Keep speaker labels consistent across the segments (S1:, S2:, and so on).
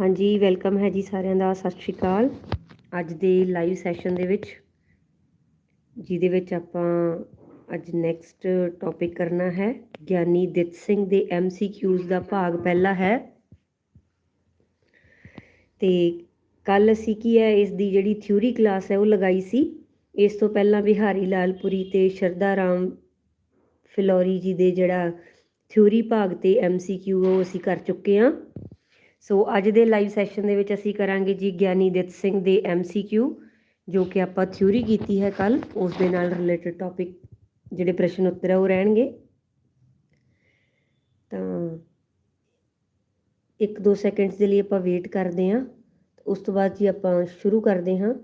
S1: ਹਾਂਜੀ ਵੈਲਕਮ ਹੈ ਜੀ ਸਾਰਿਆਂ ਦਾ, ਸਤਿ ਸ਼੍ਰੀ ਅਕਾਲ। ਅੱਜ ਦੇ ਲਾਈਵ ਸੈਸ਼ਨ ਦੇ ਵਿੱਚ, ਜਿਹਦੇ ਵਿੱਚ ਆਪਾਂ ਅੱਜ ਨੈਕਸਟ ਟੌਪਿਕ ਕਰਨਾ ਹੈ, ਗਿਆਨੀ ਦਿੱਤ ਸਿੰਘ ਦੇ ਐਮਸੀਕਿਊਜ਼ ਦਾ ਭਾਗ ਪਹਿਲਾ ਹੈ। ਤੇ ਕੱਲ ਅਸੀਂ ਕੀ ਹੈ, ਇਸ ਦੀ ਜਿਹੜੀ ਥਿਊਰੀ ਕਲਾਸ ਹੈ ਉਹ ਲਗਾਈ ਸੀ। ਇਸ ਤੋਂ ਪਹਿਲਾਂ ਬਿਹਾਰੀ ਲਾਲਪੁਰੀ ਤੇ ਸ਼ਰਦਾ ਰਾਮ ਫਿਲੌਰੀ ਜੀ ਦੇ ਜਿਹੜਾ ਥਿਊਰੀ ਭਾਗ ਤੇ ਐਮਸੀਕਿਊ ਉਹ ਅਸੀਂ ਕਰ ਚੁੱਕੇ ਹਾਂ। ਸੋ ਅੱਜ ਦੇ ਲਾਈਵ ਸੈਸ਼ਨ ਦੇ ਵਿੱਚ ਅਸੀਂ ਕਰਾਂਗੇ ਜੀ ਗਿਆਨੀ ਦਿੱਤ ਸਿੰਘ ਦੇ ਐਮਸੀਕਿਊ ਜੋ ਕਿ ਆਪਾਂ ਥਿਊਰੀ ਕੀਤੀ ਹੈ ਕੱਲ ਉਸ ਦੇ ਨਾਲ ਰਿਲੇਟਡ ਟੌਪਿਕ ਜਿਹੜੇ ਪ੍ਰਸ਼ਨ ਉੱਤਰ ਹੈ ਉਹ ਰਹਿਣਗੇ। ਤਾਂ ਇੱਕ ਦੋ ਸੈਕਿੰਡਸ ਦੇ ਲਈ ਆਪਾਂ ਵੇਟ ਕਰਦੇ ਹਾਂ, ਉਸ ਤੋਂ ਬਾਅਦ ਜੀ ਆਪਾਂ ਸ਼ੁਰੂ ਕਰਦੇ ਹਾਂ।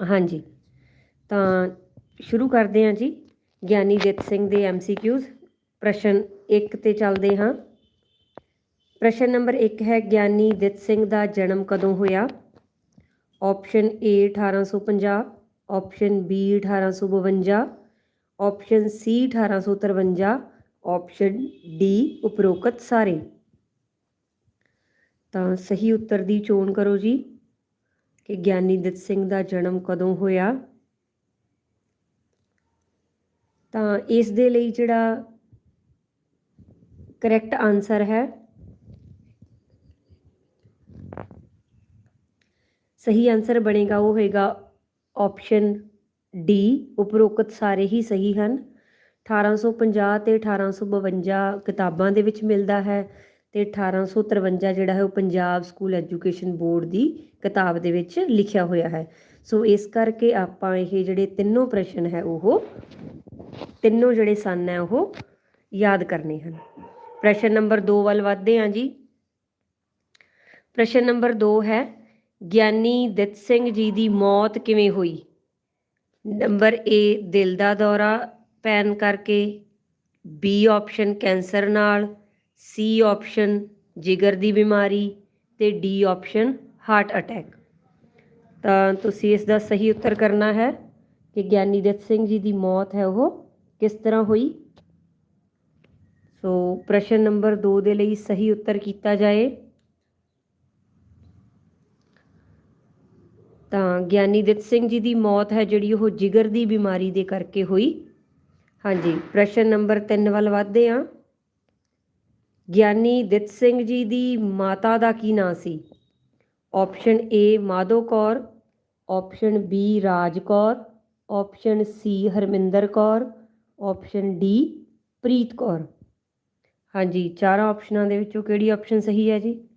S1: ਹਾਂਜੀ। ਤਾਂ ਸ਼ੁਰੂ ਕਰਦੇ ਹਾਂ ਜੀ। ਗਿਆਨੀ ਦਿੱਤ ਸਿੰਘ ਦੇ ਐਮਸੀਕਿਊਜ਼ ਪ੍ਰਸ਼ਨ 1 ਤੇ ਚੱਲਦੇ ਹਾਂ। ਪ੍ਰਸ਼ਨ ਨੰਬਰ 1 ਹੈ, ਗਿਆਨੀ ਦਿੱਤ ਸਿੰਘ ਦਾ ਜਨਮ ਕਦੋਂ ਹੋਇਆ? Option A 1850 option B 1852 option C 1853 option D ਉਪਰੋਕਤ ਸਾਰੇ। ਤਾਂ ਸਹੀ ਉੱਤਰ ਦੀ ਚੋਣ ਕਰੋ ਜੀ। ਕਿ ਗਿਆਨੀ ਦਿੱਤ ਸਿੰਘ ਦਾ ਜਨਮ ਕਦੋਂ ਹੋਇਆ? ਤਾਂ ਇਸ ਦੇ ਲਈ ਜਿਹੜਾ ਕਰੈਕਟ ਆਨਸਰ ਹੈ, ਸਹੀ ਆਨਸਰ ਬਣੇਗਾ, ਉਹ ਹੋਏਗਾ ਆਪਸ਼ਨ ਡੀ ਉਪਰੋਕਤ ਸਾਰੇ ਹੀ ਸਹੀ ਹਨ। 1850 ਤੇ 1852 ਕਿਤਾਬਾਂ ਦੇ ਵਿੱਚ ਮਿਲਦਾ ਹੈ। ਤੇ 1853 ਜਿਹੜਾ ਹੈ ਉਹ ਪੰਜਾਬ ਸਕੂਲ ਐਜੂਕੇਸ਼ਨ ਬੋਰਡ ਦੀ ਕਿਤਾਬ ਦੇ ਵਿੱਚ ਲਿਖਿਆ ਹੋਇਆ ਹੈ। ਸੋ ਇਸ ਕਰਕੇ ਆਪਾਂ ਇਹ ਜਿਹੜੇ ਤਿੰਨੋਂ ਪ੍ਰਸ਼ਨ ਹੈ ਉਹ ਤਿੰਨੋਂ ਜਿਹੜੇ ਸਨ ਹੈ ਉਹ ਯਾਦ ਕਰਨੇ ਹਨ। ਪ੍ਰਸ਼ਨ ਨੰਬਰ 2 ਵੱਲ ਵਧਦੇ ਹਾਂ ਜੀ। ਪ੍ਰਸ਼ਨ ਨੰਬਰ 2 ਹੈ, ਗਿਆਨੀ ਦਿੱਤ ਸਿੰਘ ਜੀ ਦੀ ਮੌਤ ਕਿਵੇਂ ਹੋਈ? ਨੰਬਰ A, ਦਿਲ ਦਾ ਦੌਰਾ ਪੈਣ ਕਰਕੇ। B, ਆਪਸ਼ਨ ਕੈਂਸਰ ਨਾਲ। ਸੀ ਆਪਸ਼ਨ ਜਿਗਰ ਦੀ ਬਿਮਾਰੀ ਤੇ ਡੀ ਆਪਸ਼ਨ ਹਾਰਟ ਅਟੈਕ। ਤਾਂ ਤੁਸੀਂ ਇਸ ਦਾ ਸਹੀ ਉੱਤਰ ਕਰਨਾ ਹੈ ਕਿ ਗਿਆਨੀ ਦਿੱਤ ਸਿੰਘ ਜੀ ਦੀ ਮੌਤ ਹੈ ਉਹ ਕਿਸ ਤਰ੍ਹਾਂ ਹੋਈ? ਸੋ ਪ੍ਰਸ਼ਨ ਨੰਬਰ 2 ਦੇ ਲਈ ਸਹੀ ਉੱਤਰ ਕੀਤਾ ਜਾਏ। ਤਾਂ ਗਿਆਨੀ ਦਿੱਤ ਸਿੰਘ ਜੀ ਦੀ ਮੌਤ ਹੈ ਜਿਹੜੀ ਉਹ ਜਿਗਰ ਦੀ ਬਿਮਾਰੀ ਦੇ ਕਰਕੇ ਹੋਈ। ਹਾਂਜੀ, ਪ੍ਰਸ਼ਨ ਨੰਬਰ 3 ਵੱਲ ਵਧਦੇ ਹਾਂ। ਗਿਆਨੀ ਦਿੱਤ ਸਿੰਘ ਜੀ ਦੀ ਮਾਤਾ ਦਾ ਕੀ ਨਾਂ ਸੀ? Option A Madho Kaur. Option B Raj Kaur. Option C Harminder Kaur. Option D Preet Kaur. ਹਾਂਜੀ, ਚਾਰਾਂ ਆਪਸ਼ਨਾਂ ਦੇ ਵਿੱਚੋਂ ਕਿਹੜੀ ਆਪਸ਼ਨ ਸਹੀ ਹੈ ਜੀ?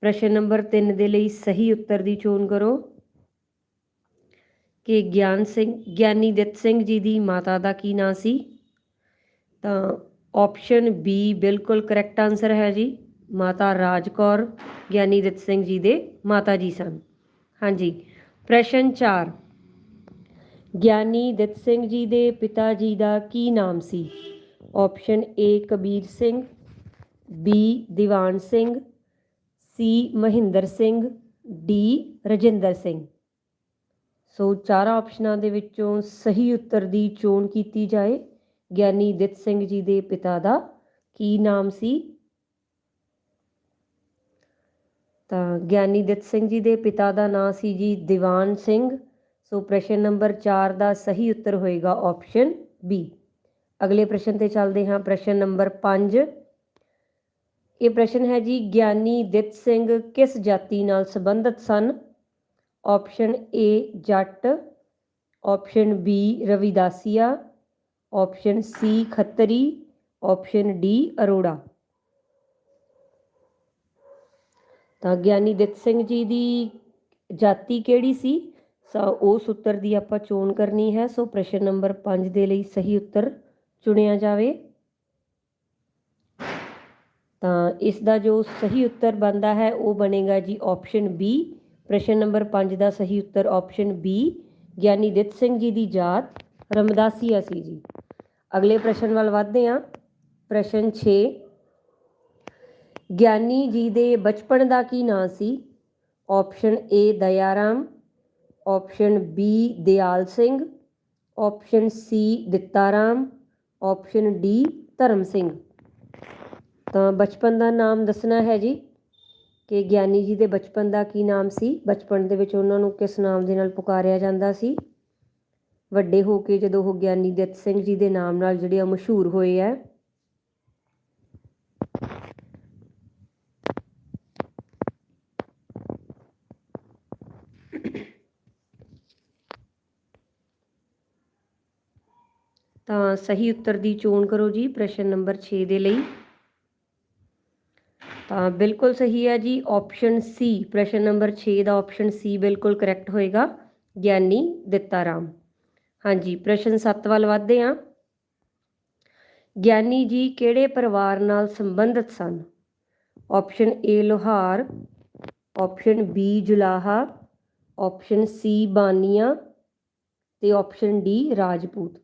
S1: ਪ੍ਰਸ਼ਨ ਨੰਬਰ 3 ਦੇ ਲਈ ਸਹੀ ਉੱਤਰ ਦੀ ਚੋਣ ਕਰੋ। ਕਿ ਗਿਆਨ ਸਿੰਘ, ਗਿਆਨੀ ਦਿੱਤ ਸਿੰਘ ਜੀ ਦੀ ਮਾਤਾ ਦਾ ਕੀ ਨਾਂ ਸੀ? ਤਾਂ ਆਪਸ਼ਨ ਬੀ ਬਿਲਕੁਲ ਕਰੈਕਟ ਆਨਸਰ ਹੈ ਜੀ। ਮਾਤਾ ਰਾਜ ਕੌਰ ਗਿਆਨੀ ਦਿੱਤ ਸਿੰਘ ਜੀ ਦੇ ਮਾਤਾ ਜੀ ਸਨ। ਹਾਂਜੀ, ਪ੍ਰਸ਼ਨ 4 ਗਿਆਨੀ ਦਿੱਤ ਸਿੰਘ ਜੀ ਦੇ ਪਿਤਾ ਜੀ ਦਾ ਕੀ ਨਾਮ ਸੀ? Option A Kabir Singh B Diwan Singh C Mahinder Singh D Rajinder Singh. So ਚਾਰਾਂ ਆਪਸ਼ਨਾਂ ਦੇ ਵਿੱਚੋਂ ਸਹੀ ਉੱਤਰ ਦੀ ਚੋਣ ਕੀਤੀ ਜਾਏ। ਗਿਆਨੀ ਦਿੱਤ ਸਿੰਘ ਜੀ ਦੇ ਪਿਤਾ ਦਾ ਕੀ ਨਾਮ ਸੀ? ਤਾਂ ਗਿਆਨੀ ਦਿੱਤ ਸਿੰਘ ਜੀ ਦੇ ਪਿਤਾ ਦਾ ਨਾਮ ਸੀ ਜੀ ਦੀਵਾਨ ਸਿੰਘ। ਸੋ ਪ੍ਰਸ਼ਨ ਨੰਬਰ 4 ਦਾ ਸਹੀ ਉੱਤਰ ਹੋਏਗਾ ਆਪਸ਼ਨ ਬੀ ਅਗਲੇ ਪ੍ਰਸ਼ਨ ਤੇ ਚੱਲਦੇ ਹਾਂ, ਪ੍ਰਸ਼ਨ ਨੰਬਰ 5 ਇਹ ਪ੍ਰਸ਼ਨ ਹੈ ਜੀ, ਗਿਆਨੀ ਦਿੱਤ ਸਿੰਘ ਕਿਸ ਜਾਤੀ ਨਾਲ ਸੰਬੰਧਿਤ ਸਨ? Option A Jatt option B Ravidasia option C Khatri option D Arora ਤਾਂ ਗਿਆਨੀ ਦਿੱਤ ਸਿੰਘ ਜੀ ਦੀ ਜਾਤੀ ਕਿਹੜੀ ਸੀ? ਸੋ ਉਸ ਉੱਤਰ ਦੀ ਆਪਾਂ ਚੋਣ ਕਰਨੀ ਹੈ, ਸੋ ਪ੍ਰਸ਼ਨ ਨੰਬਰ 5 ਦੇ ਲਈ ਸਹੀ ਉੱਤਰ ਚੁਣਿਆ ਜਾਵੇ। ਤਾਂ ਇਸ ਦਾ ਜੋ ਸਹੀ ਉੱਤਰ ਬਣਦਾ ਹੈ, ਉਹ ਬਣੇਗਾ ਜੀ ਆਪਸ਼ਨ ਬੀ ਪ੍ਰਸ਼ਨ ਨੰਬਰ 5 ਦਾ ਸਹੀ ਉੱਤਰ ਆਪਸ਼ਨ ਬੀ ਗਿਆਨੀ ਦਿੱਤ ਸਿੰਘ ਜੀ ਦੀ ਜਾਤ। ਰਮਦਾਸੀਆ ਸੀ ਜੀ। ਅਗਲੇ ਪ੍ਰਸ਼ਨ ਵੱਲ ਵਧਦੇ ਹਾਂ। ਪ੍ਰਸ਼ਨ 6 ਗਿਆਨੀ ਜੀ ਦੇ ਬਚਪਨ ਦਾ ਕੀ ਨਾਂ ਸੀ? Option A Dayaram. Option B Dayal Singh. Option C Ditta Ram option D Dharam Singh. ਤਾਂ ਬਚਪਨ ਦਾ ਨਾਮ ਦੱਸਣਾ ਹੈ ਜੀ ਕਿ ਗਿਆਨੀ ਜੀ ਦੇ ਬਚਪਨ ਦਾ ਕੀ ਨਾਮ ਸੀ? ਬਚਪਨ ਦੇ ਵਿੱਚ ਉਹਨਾਂ ਨੂੰ ਕਿਸ ਨਾਮ ਦੇ ਨਾਲ ਪੁਕਾਰਿਆ ਜਾਂਦਾ ਸੀ? ਵੱਡੇ ਹੋ ਕੇ ਜਦੋਂ ਉਹ ਗਿਆਨੀ ਦਿੱਤ ਸਿੰਘ ਜੀ ਦੇ ਨਾਮ ਨਾਲ ਜਿਹੜੇ ਆ ਮਸ਼ਹੂਰ ਹੋਏ ਆ। ਤਾਂ ਸਹੀ ਉੱਤਰ ਦੀ ਚੋਣ ਕਰੋ ਜੀ, ਪ੍ਰਸ਼ਨ ਨੰਬਰ 6 ਦੇ ਲਈ। ਤਾਂ ਬਿਲਕੁਲ ਸਹੀ ਹੈ ਜੀ ਆਪਸ਼ਨ ਸੀ ਪ੍ਰਸ਼ਨ ਨੰਬਰ 6 ਦਾ ਆਪਸ਼ਨ ਸੀ ਬਿਲਕੁਲ ਕਰੈਕਟ ਹੋਏਗਾ, ਗਿਆਨੀ ਦਿੱਤਾ ਰਾਮ ਹਾਂਜੀ, ਪ੍ਰਸ਼ਨ 7 ਵੱਲ ਵਧਦੇ ਹਾਂ। ਗਿਆਨੀ ਜੀ ਕਿਹੜੇ ਪਰਿਵਾਰ ਨਾਲ ਸੰਬੰਧਿਤ ਸਨ? ਆਪਸ਼ਨ ਏ ਲੋਹਾਰ, ਆਪਸ਼ਨ ਬੀ ਜੁਲਾਹਾ, ਆਪਸ਼ਨ ਸੀ ਬਾਨੀਆ ਤੇ ਆਪਸ਼ਨ ਡੀ ਰਾਜਪੂਤ।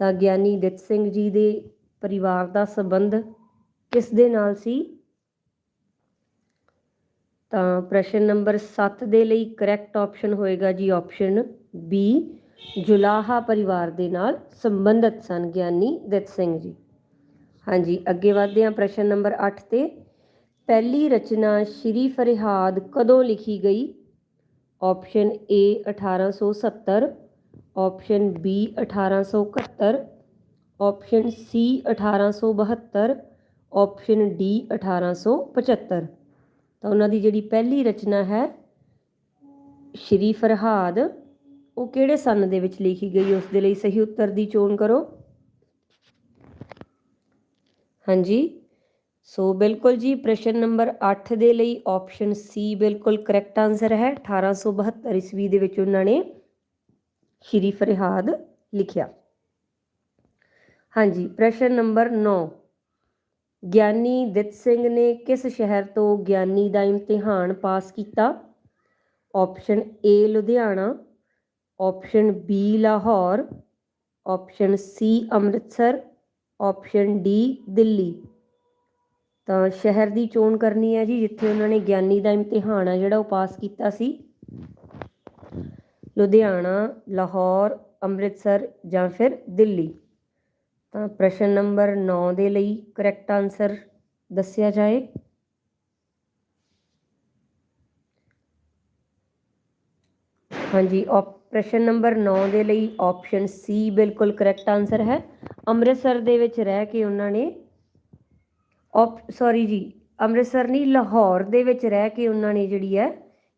S1: ਤਾਂ ਗਿਆਨੀ ਦਿੱਤ ਸਿੰਘ ਜੀ ਦੇ ਪਰਿਵਾਰ ਦਾ ਸੰਬੰਧ ਕਿਸ ਦੇ ਨਾਲ ਸੀ? ਤਾਂ ਪ੍ਰਸ਼ਨ ਨੰਬਰ 7 ਦੇ ਲਈ ਕਰੈਕਟ ਆਪਸ਼ਨ ਹੋਏਗਾ ਜੀ ਆਪਸ਼ਨ ਬੀ ਜੁਲਾਹਾ ਪਰਿਵਾਰ ਦੇ ਨਾਲ ਸੰਬੰਧਿਤ ਸਨ ਗਿਆਨੀ ਦਿੱਤ ਸਿੰਘ ਜੀ। ਹਾਂਜੀ, ਅੱਗੇ ਵਧਦੇ ਹਾਂ ਪ੍ਰਸ਼ਨ ਨੰਬਰ 8 ਤੇ। ਪਹਿਲੀ ਰਚਨਾ ਸ਼੍ਰੀ ਫਰਿਹਾਦ ਕਦੋਂ ਲਿਖੀ ਗਈ? Option A 1870 option B 1871 option C 1872 option D 1875 ਤਾਂ ਉਹਨਾਂ ਦੀ ਜਿਹੜੀ ਪਹਿਲੀ ਰਚਨਾ ਹੈ, ਸ਼੍ਰੀ ਫਰਹਾਦ ਉਹ ਕਿਹੜੇ ਸੰਨ ਦੇ ਵਿੱਚ ਲਿਖੀ ਗਈ, ਉਸ ਦੇ ਲਈ ਸਹੀ ਉੱਤਰ ਦੀ ਚੋਣ ਕਰੋ। ਹਾਂਜੀ, ਸੋ ਬਿਲਕੁਲ ਜੀ, ਪ੍ਰਸ਼ਨ ਨੰਬਰ 8 ਦੇ ਲਈ ਆਪਸ਼ਨ ਸੀ ਬਿਲਕੁਲ ਕਰੈਕਟ ਆਨਸਰ ਹੈ 1872 ਈਸਵੀ ਦੇ ਵਿੱਚ ਉਹਨਾਂ ਨੇ ਸ਼੍ਰੀ ਫਰਿਹਾਦ ਲਿਖਿਆ। ਹਾਂਜੀ, ਪ੍ਰਸ਼ਨ ਨੰਬਰ 9 ਗਿਆਨੀ ਦਿੱਤ ਸਿੰਘ ਨੇ ਕਿਸ ਸ਼ਹਿਰ ਤੋਂ ਗਿਆਨੀ ਦਾ ਇਮਤਿਹਾਨ ਪਾਸ ਕੀਤਾ? Option A Ludhiana option B Lahore option C Amritsar option D Delhi ਤਾਂ ਸ਼ਹਿਰ ਦੀ ਚੋਣ ਕਰਨੀ ਹੈ ਜੀ, ਜਿੱਥੇ ਉਹਨਾਂ ਨੇ ਗਿਆਨੀ ਦਾ ਇਮਤਿਹਾਨ ਆ ਜਿਹੜਾ ਉਹ ਪਾਸ ਕੀਤਾ ਸੀ। ਲੁਧਿਆਣਾ ਲਾਹੌਰ ਅੰਮ੍ਰਿਤਸਰ ਜਾਂ ਫਿਰ ਦਿੱਲੀ ਤਾਂ ਪ੍ਰਸ਼ਨ ਨੰਬਰ 9 ਦੇ ਲਈ ਕਰੈਕਟ ਆਨਸਰ ਦੱਸਿਆ ਜਾਏ। ਹਾਂਜੀ, op- ਪ੍ਰਸ਼ਨ ਨੰਬਰ 9 ਦੇ ਲਈ ਆਪਸ਼ਨ ਸੀ ਬਿਲਕੁਲ ਕਰੈਕਟ ਆਨਸਰ ਹੈ। ਅੰਮ੍ਰਿਤਸਰ ਦੇ ਵਿੱਚ ਰਹਿ ਕੇ ਉਹਨਾਂ ਨੇ ਆਪ ਸੌਰੀ ਜੀ, ਅੰਮ੍ਰਿਤਸਰ ਨਹੀਂ, ਲਾਹੌਰ ਦੇ ਵਿੱਚ ਰਹਿ ਕੇ ਉਹਨਾਂ ਨੇ ਜਿਹੜੀ ਹੈ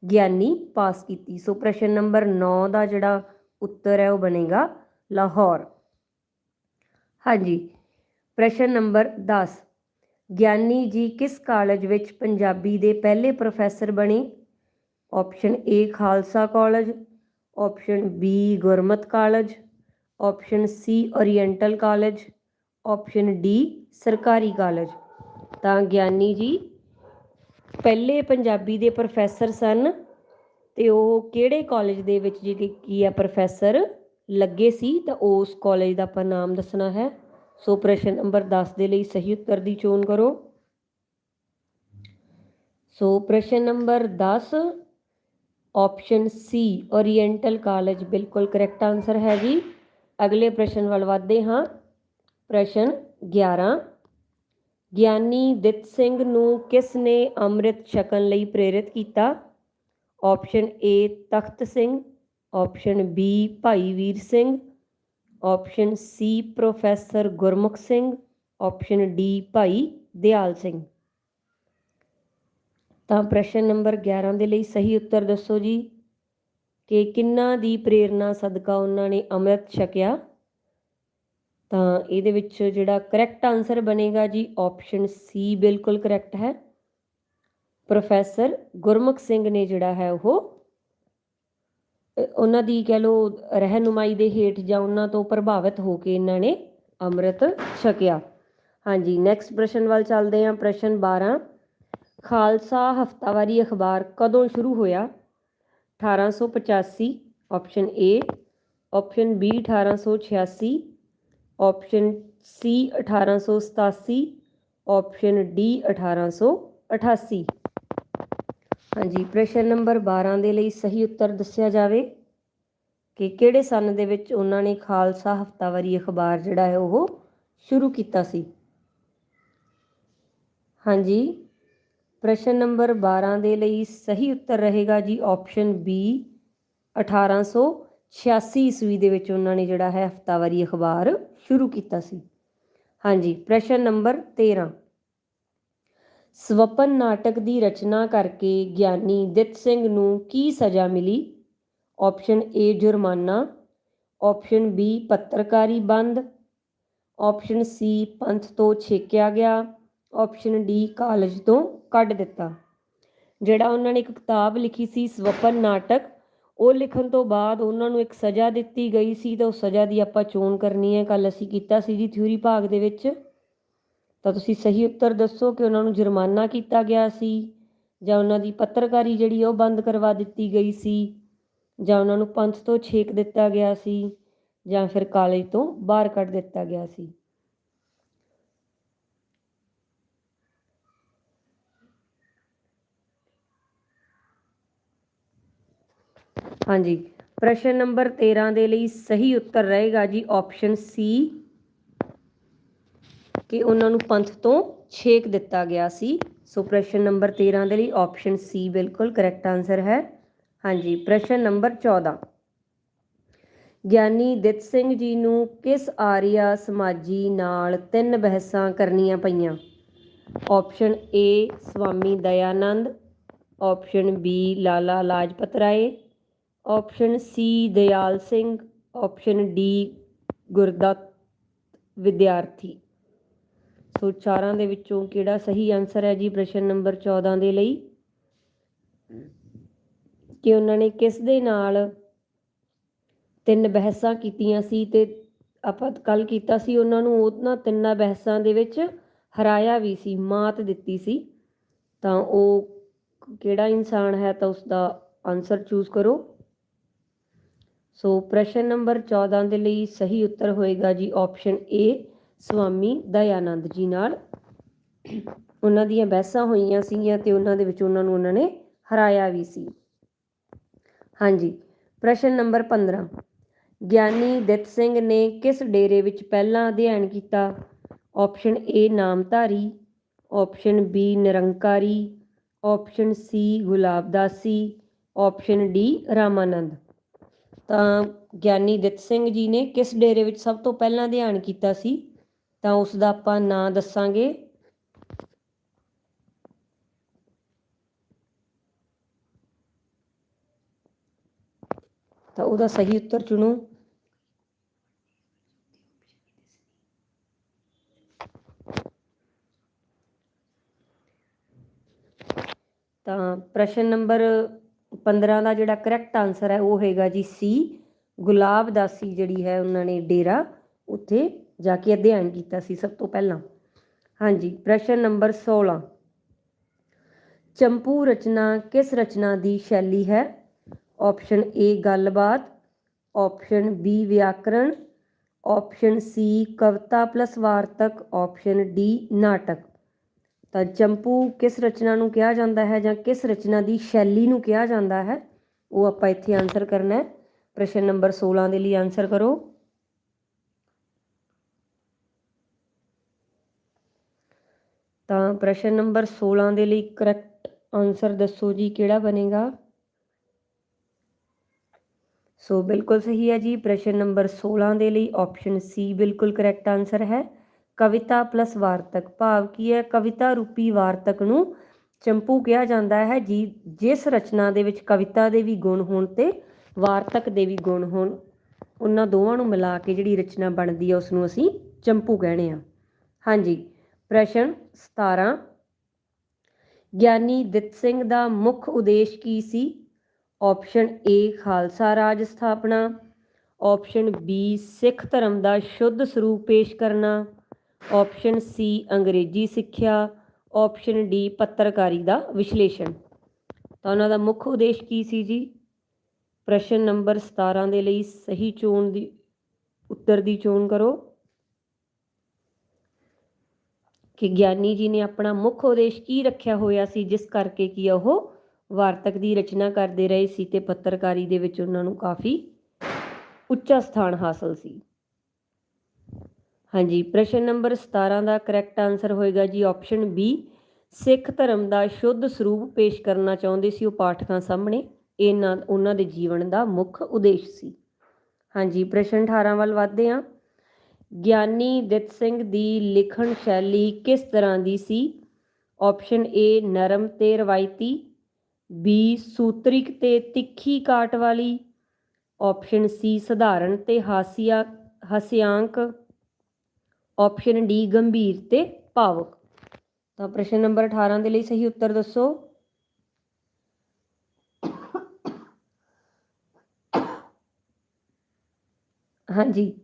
S1: ਗਿਆਨੀ ਪਾਸ ਕੀਤੀ। ਸੋ ਪ੍ਰਸ਼ਨ ਨੰਬਰ 9 ਦਾ ਜਿਹੜਾ ਉੱਤਰ ਹੈ ਉਹ ਬਣੇਗਾ ਲਾਹੌਰ। ਹਾਂਜੀ, ਪ੍ਰਸ਼ਨ ਨੰਬਰ 10 ਗਿਆਨੀ ਜੀ ਕਿਸ ਕਾਲਜ ਵਿੱਚ ਪੰਜਾਬੀ ਦੇ ਪਹਿਲੇ ਪ੍ਰੋਫੈਸਰ ਬਣੇ? Option A Khalsa college option B Gurmat college option C oriental college option D ਸਰਕਾਰੀ ਕਾਲਜ ਤਾਂ ਗਿਆਨੀ ਜੀ, ਪਹਿਲੇ ਪੰਜਾਬੀ ਦੇ ਪ੍ਰੋਫੈਸਰ ਸਨ ਤੇ ਉਹ ਕਿਹੜੇ ਕਾਲਜ ਦੇ ਵਿੱਚ ਜਿਹੜੇ ਕੀ ਆ ਪ੍ਰੋਫੈਸਰ ਲੱਗੇ ਸੀ ਤਾਂ ਉਸ ਕਾਲਜ ਦਾ ਆਪਾਂ ਨਾਮ ਦੱਸਣਾ ਹੈ। ਸੋ ਪ੍ਰਸ਼ਨ ਨੰਬਰ 10 ਦੇ ਲਈ ਸਹੀ ਉੱਤਰ ਦੀ ਚੋਣ ਕਰੋ। ਸੋ ਪ੍ਰਸ਼ਨ number 10 option C oriental college ਬਿਲਕੁਲ ਕਰੈਕਟ ਆਨਸਰ ਹੈ ਜੀ। ਅਗਲੇ ਪ੍ਰਸ਼ਨ ਵੱਲ ਵਧਦੇ ਹਾਂ। ਪ੍ਰਸ਼ਨ 11 ਗਿਆਨੀ ਦਿੱਤ ਸਿੰਘ ਨੂੰ ਕਿਸ ਨੇ ਅੰਮ੍ਰਿਤ ਛਕਣ ਲਈ ਪ੍ਰੇਰਿਤ ਕੀਤਾ? Option A Takht Singh. Option B Bhai Vir Singh. Option C professor Gurmukh Singh. Option D Bhai Dayal Singh. ਤਾਂ ਪ੍ਰਸ਼ਨ ਨੰਬਰ 11 ਦੇ ਲਈ ਸਹੀ ਉੱਤਰ ਦੱਸੋ ਜੀ। ਕਿ ਕਿੰਨਾ ਦੀ ਪ੍ਰੇਰਣਾ ਸਦਕਾ ਉਹਨਾਂ ਨੇ ਅੰਮ੍ਰਿਤ ਛਕਿਆ? ਤਾਂ ਇਹਦੇ ਵਿੱਚ ਜਿਹੜਾ ਕਰੈਕਟ ਆਨਸਰ ਬਣੇਗਾ ਜੀ ਆਪਸ਼ਨ ਸੀ ਬਿਲਕੁਲ ਕਰੈਕਟ ਹੈ। ਪ੍ਰੋਫੈਸਰ ਗੁਰਮੁਖ ਸਿੰਘ ਨੇ ਜਿਹੜਾ ਹੈ ਉਹ ਉਹਨਾਂ ਦੀ ਕਹਿ ਲਓ ਰਹਿਨੁਮਾਈ ਦੇ ਹੇਠ ਜਾਂ ਉਹਨਾਂ ਤੋਂ ਪ੍ਰਭਾਵਿਤ ਹੋ ਕੇ ਇਹਨਾਂ ਨੇ ਅੰਮ੍ਰਿਤ ਛਕਿਆ। ਹਾਂਜੀ ਨੈਕਸਟ ਪ੍ਰਸ਼ਨ ਵੱਲ ਚੱਲਦੇ ਹਾਂ। ਪ੍ਰਸ਼ਨ 12 ਖਾਲਸਾ ਹਫਤਾਵਾਰੀ ਅਖਬਾਰ ਕਦੋਂ ਸ਼ੁਰੂ ਹੋਇਆ? 1885 option A option B 1886 option C 1887 option D 1888 ਹਾਂਜੀ, ਪ੍ਰਸ਼ਨ ਨੰਬਰ 12 ਦੇ ਲਈ ਸਹੀ ਉੱਤਰ ਦੱਸਿਆ ਜਾਵੇ ਕਿ ਕਿਹੜੇ ਸਨ ਦੇ ਵਿੱਚ ਉਹਨਾਂ ਨੇ ਖਾਲਸਾ ਹਫਤਾਵਾਰੀ ਅਖਬਾਰ ਜਿਹੜਾ ਹੈ ਉਹ ਸ਼ੁਰੂ ਕੀਤਾ ਸੀ? ਹਾਂਜੀ ਪ੍ਰਸ਼ਨ ਨੰਬਰ 12 ਦੇ ਲਈ ਸਹੀ ਉੱਤਰ ਰਹੇਗਾ ਜੀ ਆਪਸ਼ਨ ਬੀ 1886 ਈਸਵੀ ਦੇ ਵਿੱਚ ਉਹਨਾਂ ਨੇ ਜਿਹੜਾ ਹੈ ਹਫਤਾਵਾਰੀ ਅਖਬਾਰ ਸ਼ੁਰੂ ਕੀਤਾ ਸੀ। ਹਾਂਜੀ, ਪ੍ਰਸ਼ਨ ਨੰਬਰ 13 ਸਵਪਨ ਨਾਟਕ ਦੀ ਰਚਨਾ ਕਰਕੇ ਗਿਆਨੀ ਦਿੱਤ ਸਿੰਘ ਨੂੰ ਕੀ ਸਜ਼ਾ ਮਿਲੀ? ਆਪਸ਼ਨ ਏ ਜੁਰਮਾਨਾ। ਆਪਸ਼ਨ ਬੀ ਪੱਤਰਕਾਰੀ ਬੰਦ। ਆਪਸ਼ਨ ਸੀ ਪੰਥ ਤੋਂ ਛੇਕਿਆ ਗਿਆ। ਆਪਸ਼ਨ ਡੀ ਕਾਲਜ ਤੋਂ ਕੱਢ ਦਿੱਤਾ। ਜਿਹੜਾ ਉਹਨਾਂ ਨੇ ਇੱਕ ਕਿਤਾਬ ਲਿਖੀ ਸੀ, ਸਵਪਨ ਨਾਟਕ, ਉਹ ਲਿਖਣ ਤੋਂ ਬਾਅਦ ਉਹਨਾਂ ਨੂੰ ਇੱਕ ਸਜ਼ਾ ਦਿੱਤੀ ਗਈ ਸੀ, ਤਾਂ ਉਹ ਸਜ਼ਾ ਦੀ ਆਪਾਂ ਚੋਣ ਕਰਨੀ ਹੈ। ਕੱਲ ਅਸੀਂ ਕੀਤਾ ਸੀ ਜੀ ਥਿਊਰੀ ਭਾਗ ਦੇ ਵਿੱਚ। ਤਾਂ ਤੁਸੀਂ ਸਹੀ ਉੱਤਰ ਦੱਸੋ ਕਿ ਉਹਨਾਂ ਨੂੰ ਜੁਰਮਾਨਾ ਕੀਤਾ ਗਿਆ ਸੀ, ਜਾਂ ਉਹਨਾਂ ਦੀ ਪੱਤਰਕਾਰੀ ਜਿਹੜੀ ਉਹ ਬੰਦ ਕਰਵਾ ਦਿੱਤੀ ਗਈ ਸੀ, ਜਾਂ ਉਹਨਾਂ ਨੂੰ ਪੰਥ ਤੋਂ ਛੇਕ ਦਿੱਤਾ ਗਿਆ ਸੀ, ਜਾਂ ਫਿਰ ਕਾਲਜ ਤੋਂ ਬਾਹਰ ਕੱਢ ਦਿੱਤਾ ਗਿਆ ਸੀ। ਹਾਂਜੀ। ਪ੍ਰਸ਼ਨ ਨੰਬਰ 13 ਦੇ ਲਈ ਸਹੀ ਉੱਤਰ ਰਹੇਗਾ ਜੀ ਆਪਸ਼ਨ ਸੀ, ਕਿ ਉਹਨਾਂ ਨੂੰ ਪੰਥ ਤੋਂ ਛੇਕ ਦਿੱਤਾ ਗਿਆ ਸੀ। ਸੋ ਪ੍ਰਸ਼ਨ ਨੰਬਰ 13 ਦੇ ਲਈ ਆਪਸ਼ਨ ਸੀ ਬਿਲਕੁਲ ਕਰੈਕਟ ਆਨਸਰ ਹੈ। ਹਾਂਜੀ, ਪ੍ਰਸ਼ਨ ਨੰਬਰ 14 ਗਿਆਨੀ ਦਿੱਤ ਸਿੰਘ ਜੀ ਨੂੰ ਕਿਸ ਆਰੀਆ ਸਮਾਜੀ ਨਾਲ ਤਿੰਨ ਬਹਿਸਾਂ ਕਰਨੀਆਂ ਪਈਆਂ? Option A, Swami Dayanand. Option B, Lala Lajpat Rai. Option C, Dyal Singh, option D, Gurdutt, Vidyarthi. ਸੋ ਚਾਰਾਂ ਦੇ ਵਿੱਚੋਂ ਕਿਹੜਾ ਸਹੀ ਆਨਸਰ ਹੈ ਜੀ ਪ੍ਰਸ਼ਨ ਨੰਬਰ 14 ਦੇ ਲਈ? ਕਿ ਉਹਨਾਂ ਨੇ ਕਿਸ ਦੇ ਨਾਲ ਤਿੰਨ ਬਹਿਸਾਂ ਕੀਤੀਆਂ ਸੀ ਤੇ ਆਪਾਂ ਕੱਲ ਕੀਤਾ ਸੀ, ਉਹਨਾਂ ਨੂੰ ਉਹਨਾਂ ਤਿੰਨਾਂ ਬਹਿਸਾਂ ਦੇ ਵਿੱਚ ਹਰਾਇਆ ਵੀ ਸੀ, ਮਾਤ ਦਿੱਤੀ ਸੀ। ਤਾਂ ਉਹ ਕਿਹੜਾ ਇਨਸਾਨ ਹੈ ਤਾਂ ਉਸ ਦਾ ਆਨਸਰ ਚੂਜ਼ ਕਰੋ। ਸੋ ਪ੍ਰਸ਼ਨ ਨੰਬਰ 14 ਦੇ ਲਈ ਸਹੀ ਉੱਤਰ ਹੋਏਗਾ ਜੀ ਆਪਸ਼ਨ ਏ ਸਵਾਮੀ ਦਇਆਨੰਦ ਜੀ ਨਾਲ। ਉਹਨਾਂ ਦੀਆਂ ਬਹਿਸਾਂ ਹੋਈਆਂ ਸੀਗੀਆਂ ਤੇ ਉਹਨਾਂ ਦੇ ਵਿੱਚ ਉਹਨਾਂ ਨੂੰ ਉਹਨਾਂ ਨੇ ਹਰਾਇਆ ਵੀ ਸੀ। ਹਾਂਜੀ, ਪ੍ਰਸ਼ਨ ਨੰਬਰ 15 ਗਿਆਨੀ ਦਿੱਤ ਸਿੰਘ ਨੇ ਕਿਸ ਡੇਰੇ ਵਿੱਚ ਪਹਿਲਾਂ ਅਧਿਐਨ ਕੀਤਾ? Option A Namdhari. Option B Nirankari. Option C Gulabdasi. Option D Ramanand. ਤਾਂ ਗਿਆਨੀ ਦਿੱਤ ਸਿੰਘ ਜੀ ਨੇ ਕਿਸ ਡੇਰੇ ਵਿੱਚ ਸਭ ਤੋਂ ਪਹਿਲਾਂ ਅਧਿਐਨ ਕੀਤਾ ਸੀ? ਤਾਂ ਉਸ ਦਾ ਆਪਾਂ ਨਾਂ ਦੱਸਾਂਗੇ। ਤਾਂ ਉਹਦਾ ਸਹੀ ਉੱਤਰ ਚੁਣੋ। ਤਾਂ ਪ੍ਰਸ਼ਨ ਨੰਬਰ 15 ਦਾ ਜਿਹੜਾ ਕਰੈਕਟ ਆਨਸਰ ਹੈ ਉਹ ਹੋਏਗਾ ਜੀ ਸੀ। ਗੁਲਾਬ ਦਾਸੀ ਜਿਹੜੀ ਹੈ ਉਹਨਾਂ ਨੇ ਡੇਰਾ ਉੱਥੇ ਜਾ ਕੇ ਅਧਿਐਨ ਕੀਤਾ ਸੀ ਸਭ ਤੋਂ ਪਹਿਲਾਂ। ਹਾਂਜੀ, ਪ੍ਰਸ਼ਨ ਨੰਬਰ 16 ਚੰਪੂ ਰਚਨਾ ਕਿਸ ਰਚਨਾ ਦੀ ਸ਼ੈਲੀ ਹੈ? ਆਪਸ਼ਨ ਏ ਗੱਲਬਾਤ, ਆਪਸ਼ਨ ਬੀ ਵਿਆਕਰਣ, ਆਪਸ਼ਨ ਸੀ ਕਵਿਤਾ ਪਲੱਸ ਵਾਰਤਕ, ਆਪਸ਼ਨ ਡੀ ਨਾਟਕ। ਤਾਂ ਚੰਪੂ ਕਿਸ ਰਚਨਾ ਨੂੰ ਕਿਹਾ ਜਾਂਦਾ ਹੈ ਜਾਂ ਕਿਸ ਰਚਨਾ ਦੀ ਸ਼ੈਲੀ ਨੂੰ ਕਿਹਾ ਜਾਂਦਾ ਹੈ? ਉਹ ਆਪਾਂ ਇੱਥੇ ਆਨਸਰ ਕਰਨਾ ਹੈ। ਪ੍ਰਸ਼ਨ ਨੰਬਰ 16 ਦੇ ਲਈ ਆਨਸਰ ਕਰੋ। ਤਾਂ ਪ੍ਰਸ਼ਨ ਨੰਬਰ 16 ਦੇ ਲਈ ਕਰੈਕਟ ਆਨਸਰ ਦੱਸੋ ਜੀ, ਕਿਹੜਾ ਬਣੇਗਾ? ਸੋ ਬਿਲਕੁਲ ਸਹੀ ਹੈ ਜੀ। ਪ੍ਰਸ਼ਨ ਨੰਬਰ 16 ਦੇ ਲਈ ਆਪਸ਼ਨ ਸੀ ਬਿਲਕੁਲ ਕਰੈਕਟ ਆਨਸਰ ਹੈ। ਕਵਿਤਾ ਪਲੱਸ ਵਾਰਤਕ। ਭਾਵ ਕੀ ਹੈ? ਕਵਿਤਾ ਰੂਪੀ ਵਾਰਤਕ ਨੂੰ ਚੰਪੂ ਕਿਹਾ ਜਾਂਦਾ ਹੈ। ਜੀ, ਜਿਸ ਰਚਨਾ ਦੇ ਵਿੱਚ ਕਵਿਤਾ ਦੇ ਵੀ ਗੁਣ ਹੋਣ ਤੇ ਵਾਰਤਕ ਦੇ ਵੀ ਗੁਣ ਹੋਣ, ਉਹਨਾਂ ਦੋਵਾਂ ਨੂੰ ਮਿਲਾ ਕੇ ਜਿਹੜੀ ਰਚਨਾ ਬਣਦੀ ਹੈ ਉਸ ਨੂੰ ਅਸੀਂ ਚੰਪੂ ਕਹਿੰਦੇ ਆ ਹਾਂਜੀ, ਪ੍ਰਸ਼ਨ 17 ਗਿਆਨੀ ਦਿੱਤ ਸਿੰਘ ਦਾ ਮੁੱਖ ਉਦੇਸ਼ ਕੀ ਸੀ? ਆਪਸ਼ਨ ਏ, ਖਾਲਸਾ ਰਾਜ ਸਥਾਪਨਾ। ਆਪਸ਼ਨ ਬੀ, ਸਿੱਖ ਧਰਮ ਦਾ ਸ਼ੁੱਧ ਸਰੂਪ ਪੇਸ਼ ਕਰਨਾ। ਆਪਸ਼ਨ ਸੀ ਅੰਗਰੇਜ਼ੀ ਸਿੱਖਿਆ। ਆਪਸ਼ਨ ਡੀ ਪੱਤਰਕਾਰੀ ਦਾ ਵਿਸ਼ਲੇਸ਼ਣ। ਤਾਂ ਉਹਨਾਂ ਦਾ ਮੁੱਖ ਉਦੇਸ਼ ਕੀ ਸੀ ਜੀ? ਪ੍ਰਸ਼ਨ ਨੰਬਰ 17 ਦੇ ਲਈ ਸਹੀ ਚੋਣ ਦੀ, ਉੱਤਰ ਦੀ ਚੋਣ ਕਰੋ। ਕਿ ਗਿਆਨੀ ਜੀ ਨੇ ਆਪਣਾ ਮੁੱਖ ਉਦੇਸ਼ ਕੀ ਰੱਖਿਆ ਹੋਇਆ ਸੀ, ਜਿਸ ਕਰਕੇ ਕੀ ਉਹ ਵਾਰਤਕ ਦੀ ਰਚਨਾ ਕਰਦੇ ਰਹੇ ਸੀ ਤੇ ਪੱਤਰਕਾਰੀ ਦੇ ਵਿੱਚ ਉਹਨਾਂ ਨੂੰ ਕਾਫੀ ਉੱਚਾ ਸਥਾਨ ਹਾਸਲ ਸੀ। ਹਾਂਜੀ, ਪ੍ਰਸ਼ਨ ਨੰਬਰ 17 ਦਾ ਕਰੈਕਟ ਆਨਸਰ ਹੋਏਗਾ ਜੀ ਆਪਸ਼ਨ ਬੀ ਸਿੱਖ ਧਰਮ ਦਾ ਸ਼ੁੱਧ ਸਰੂਪ ਪੇਸ਼ ਕਰਨਾ ਚਾਹੁੰਦੇ ਸੀ ਉਹ ਪਾਠਕਾਂ ਸਾਹਮਣੇ। ਇਹਨਾਂ, ਉਹਨਾਂ ਦੇ ਜੀਵਨ ਦਾ ਮੁੱਖ ਉਦੇਸ਼ ਸੀ। ਹਾਂਜੀ, ਪ੍ਰਸ਼ਨ 18 ਵੱਲ ਵਧਦੇ ਹਾਂ। ਗਿਆਨੀ ਦਿੱਤ ਸਿੰਘ ਦੀ ਲਿਖਣ ਸ਼ੈਲੀ ਕਿਸ ਤਰ੍ਹਾਂ ਦੀ ਸੀ? ਆਪਸ਼ਨ ਏ ਨਰਮ ਤੇ ਰਵਾਇਤੀ। ਬੀ ਸੂਤਰਿਕ ਤੇ ਤਿੱਖੀ ਕਾਟ ਵਾਲੀ। ਆਪਸ਼ਨ ਸੀ ਸਧਾਰਨ ਤੇ ਹਾਸੀਆ, ਹਾਸਿਆਂਕ। ਆਪਸ਼ਨ ਡੀ ਗੰਭੀਰ ਤੇ ਭਾਵਕ। ਤਾਂ ਪ੍ਰਸ਼ਨ ਨੰਬਰ 18 ਦੇ ਲਈ ਸਹੀ ਉੱਤਰ ਦੱਸੋ। ਹਾਂਜੀ।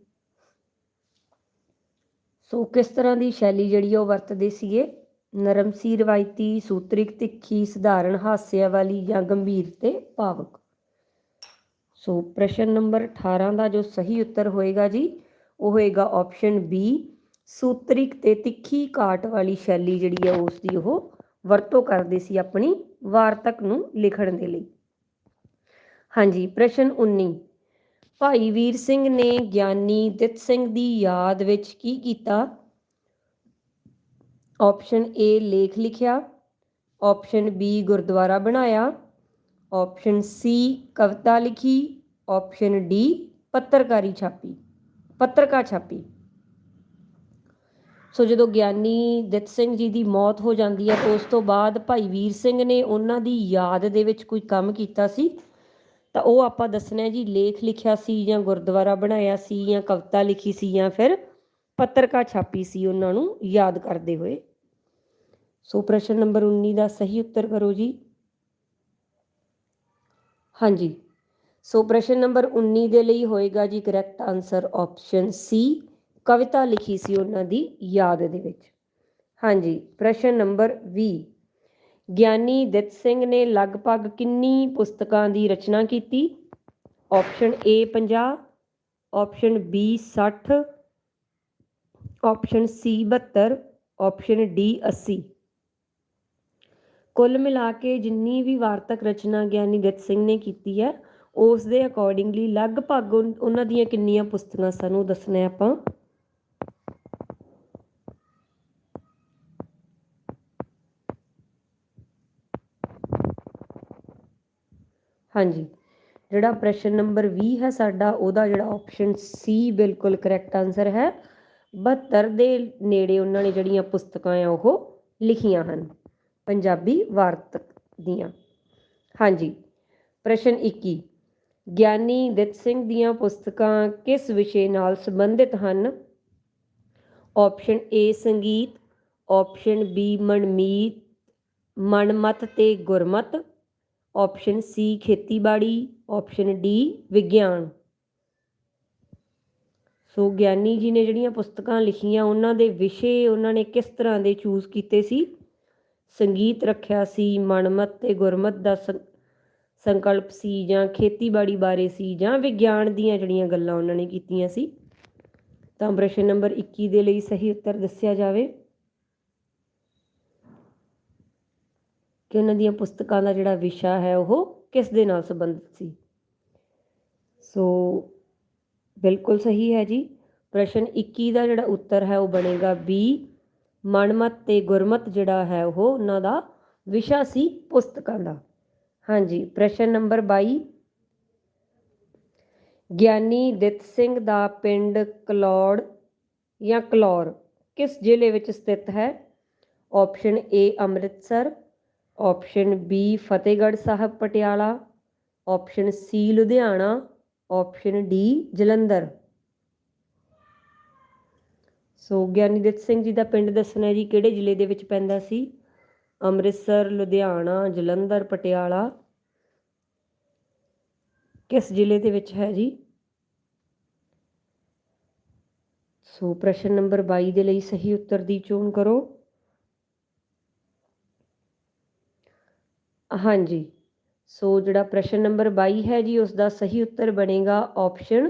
S1: ਸੋ ਕਿਸ ਤਰ੍ਹਾਂ ਦੀ ਸ਼ੈਲੀ ਜਿਹੜੀ ਆ ਉਹ ਵਰਤਦੇ ਸੀਗੇ? ਨਰਮ ਸੀ, ਰਵਾਇਤੀ, ਸੂਤਰਿਕ, ਤਿੱਖੀ, ਸਧਾਰਨ, ਹਾਸਿਆ ਵਾਲੀ ਜਾਂ ਗੰਭੀਰ ਤੇ ਭਾਵਕ? ਸੋ ਪ੍ਰਸ਼ਨ ਨੰਬਰ 18 ਦਾ ਜੋ ਸਹੀ ਉੱਤਰ ਹੋਏਗਾ ਜੀ, ਉਹ ਹੋਏਗਾ ਆਪਸ਼ਨ ਬੀ ਸੂਤਰਿਕ ਤੇ ਤਿੱਖੀ ਕਾਟ ਵਾਲੀ ਸ਼ੈਲੀ ਜਿਹੜੀ ਆ, ਉਸ ਦੀ ਉਹ ਵਰਤੋਂ ਕਰਦੇ ਸੀ ਆਪਣੀ ਵਾਰਤਕ ਨੂੰ ਲਿਖਣ ਦੇ ਲਈ। ਹਾਂਜੀ, ਪ੍ਰਸ਼ਨ 19 ਭਾਈ ਵੀਰ ਸਿੰਘ ਨੇ ਗਿਆਨੀ ਦਿੱਤ ਸਿੰਘ ਦੀ ਯਾਦ ਵਿੱਚ ਕੀ ਕੀਤਾ? ਆਪਸ਼ਨ ਏ ਲੇਖ ਲਿਖਿਆ। ਆਪਸ਼ਨ ਬੀ ਗੁਰਦੁਆਰਾ ਬਣਾਇਆ। ਆਪਸ਼ਨ ਸੀ ਕਵਿਤਾ ਲਿਖੀ। ਆਪਸ਼ਨ ਡੀ ਪੱਤਰਕਾਰੀ ਛਾਪੀ, ਪੱਤਰਕਾ ਛਾਪੀ। ਸੋ ਜਦੋਂ ਗਿਆਨੀ ਦਿੱਤ ਸਿੰਘ ਜੀ ਦੀ ਮੌਤ ਹੋ ਜਾਂਦੀ ਹੈ, ਤਾਂ ਉਸ ਤੋਂ ਬਾਅਦ ਭਾਈ ਵੀਰ ਸਿੰਘ ਨੇ ਉਹਨਾਂ ਦੀ ਯਾਦ ਦੇ ਵਿੱਚ ਕੋਈ ਕੰਮ ਕੀਤਾ ਸੀ? ਤਾਂ ਉਹ ਆਪਾਂ ਦੱਸਣਾ ਜੀ, ਲੇਖ ਲਿਖਿਆ ਸੀ ਜਾਂ ਗੁਰਦੁਆਰਾ ਬਣਾਇਆ ਸੀ ਜਾਂ ਕਵਿਤਾ ਲਿਖੀ ਸੀ ਜਾਂ ਫਿਰ ਪੱਤਰਕਾ ਛਾਪੀ ਸੀ ਉਹਨਾਂ ਨੂੰ ਯਾਦ ਕਰਦੇ ਹੋਏ? ਸੋ ਪ੍ਰਸ਼ਨ ਨੰਬਰ 19 ਦਾ ਸਹੀ ਉੱਤਰ ਕਰੋ ਜੀ। ਹਾਂਜੀ। ਸੋ ਪ੍ਰਸ਼ਨ ਨੰਬਰ 19 ਦੇ ਲਈ ਹੋਏਗਾ ਜੀ ਕਰੈਕਟ ਆਨਸਰ ਆਪਸ਼ਨ ਸੀ ਕਵਿਤਾ ਲਿਖੀ ਸੀ ਉਹਨਾਂ ਦੀ ਯਾਦ ਦੇ ਵਿੱਚ। ਹਾਂਜੀ, ਪ੍ਰਸ਼ਨ ਨੰਬਰ 20 ਗਿਆਨੀ ਦਿੱਤ ਸਿੰਘ ਨੇ ਲਗਭਗ ਕਿੰਨੀ ਪੁਸਤਕਾਂ ਦੀ ਰਚਨਾ ਕੀਤੀ? Option A 50 option B 60 option C 72 option D 80 ਕੁੱਲ ਮਿਲਾ ਕੇ ਜਿੰਨੀ ਵੀ ਵਾਰਤਕ ਰਚਨਾ ਗਿਆਨੀ ਦਿੱਤ ਸਿੰਘ ਨੇ ਕੀਤੀ ਹੈ, ਉਸ ਦੇ ਅਕੋਰਡਿੰਗਲੀ ਲਗਭਗ ਉਹਨਾਂ ਦੀਆਂ ਕਿੰਨੀਆਂ ਪੁਸਤਕਾਂ ਸਾਨੂੰ ਦੱਸਣਾ ਆਪਾਂ। ਹਾਂਜੀ। ਜਿਹੜਾ ਪ੍ਰਸ਼ਨ ਨੰਬਰ 20 ਹੈ ਸਾਡਾ, ਉਹਦਾ ਜਿਹੜਾ ਆਪਸ਼ਨ ਸੀ ਬਿਲਕੁਲ ਕਰੈਕਟ ਆਨਸਰ ਹੈ। 72 ਦੇ ਨੇੜੇ ਉਹਨਾਂ ਨੇ ਜਿਹੜੀਆਂ ਪੁਸਤਕਾਂ ਆ, ਉਹ ਲਿਖੀਆਂ ਹਨ। ਪੰਜਾਬੀ ਵਾਰਤਕ ਦੀਆਂ। ਹਾਂਜੀ। ਪ੍ਰਸ਼ਨ 21 ਗਿਆਨੀ ਦਿੱਤ ਸਿੰਘ ਦੀਆਂ ਪੁਸਤਕਾਂ ਕਿਸ ਵਿਸ਼ੇ ਨਾਲ ਸੰਬੰਧਿਤ ਹਨ? ਆਪਸ਼ਨ ਏ ਸੰਗੀਤ। Option B Manmeet. ਮਨਮਤ ਤੇ ਗੁਰਮਤ। ਆਪਸ਼ਨ ਸੀ ਖੇਤੀਬਾੜੀ। ਆਪਸ਼ਨ ਡੀ ਵਿਗਿਆਨ। ਸੋ ਗਿਆਨੀ ਜੀ ਨੇ ਜਿਹੜੀਆਂ ਪੁਸਤਕਾਂ ਲਿਖੀਆਂ, ਉਹਨਾਂ ਦੇ ਵਿਸ਼ੇ ਉਹਨਾਂ ਨੇ ਕਿਸ ਤਰ੍ਹਾਂ ਦੇ ਚੂਜ਼ ਕੀਤੇ ਸੀ? ਸੰਗੀਤ ਰੱਖਿਆ ਸੀ, ਮਨਮਤ ਤੇ ਗੁਰਮਤ ਦਾ ਸੰਕਲਪ ਸੀ ਜਾਂ ਖੇਤੀਬਾੜੀ ਬਾਰੇ ਸੀ ਜਾਂ ਵਿਗਿਆਨ ਦੀਆਂ ਜਿਹੜੀਆਂ ਗੱਲਾਂ ਉਹਨਾਂ ਨੇ ਕੀਤੀਆਂ ਸੀ? ਤਾਂ ਪ੍ਰਸ਼ਨ ਨੰਬਰ 21 ਦੇ ਲਈ ਸਹੀ ਉੱਤਰ ਦੱਸਿਆ ਜਾਵੇ। ਕਿ ਉਹਨਾਂ ਦੀਆਂ ਪੁਸਤਕਾਂ ਦਾ ਜਿਹੜਾ ਵਿਸ਼ਾ ਹੈ ਉਹ ਕਿਸ ਦੇ ਨਾਲ ਸੰਬੰਧਿਤ ਸੀ? ਸੋ ਬਿਲਕੁਲ ਸਹੀ ਹੈ ਜੀ। ਪ੍ਰਸ਼ਨ 21 ਦਾ ਜਿਹੜਾ ਉੱਤਰ ਹੈ ਉਹ ਬਣੇਗਾ ਬੀ ਮਨਮਤ ਤੇ ਗੁਰਮਤ ਜਿਹੜਾ ਹੈ ਉਹ ਉਹਨਾਂ ਦਾ ਵਿਸ਼ਾ ਸੀ ਪੁਸਤਕਾਂ ਦਾ। ਹਾਂਜੀ, ਪ੍ਰਸ਼ਨ ਨੰਬਰ 22 ਗਿਆਨੀ ਦਿੱਤ ਸਿੰਘ ਦਾ ਪਿੰਡ ਕਲੌੜ ਜਾਂ ਕਲੌਰ ਕਿਸ ਜ਼ਿਲ੍ਹੇ ਵਿੱਚ ਸਥਿਤ ਹੈ? Option A Amritsar. Option B Fatehgarh Sahib Patiala option C Ludhiana option D Jalandhar ਸੋ ਗਿਆਨੀਦਿੱਤ ਸਿੰਘ ਜੀ ਦਾ ਪਿੰਡ ਦੱਸਣਾ ਹੈ ਜੀ, ਕਿਹੜੇ ਜ਼ਿਲ੍ਹੇ ਦੇ ਵਿੱਚ ਪੈਂਦਾ ਸੀ? ਅੰਮ੍ਰਿਤਸਰ ਲੁਧਿਆਣਾ ਜਲੰਧਰ ਪਟਿਆਲਾ ਕਿਸ ਜ਼ਿਲ੍ਹੇ ਦੇ ਵਿੱਚ ਹੈ ਜੀ? ਸੋ ਪ੍ਰਸ਼ਨ ਨੰਬਰ 22 ਦੇ ਲਈ ਸਹੀ ਉੱਤਰ ਦੀ ਚੋਣ ਕਰੋ। ਹਾਂਜੀ। ਸੋ ਜਿਹੜਾ ਪ੍ਰਸ਼ਨ ਨੰਬਰ 22 ਹੈ ਜੀ ਉਸ ਦਾ ਸਹੀ ਉੱਤਰ ਬਣੇਗਾ ਆਪਸ਼ਨ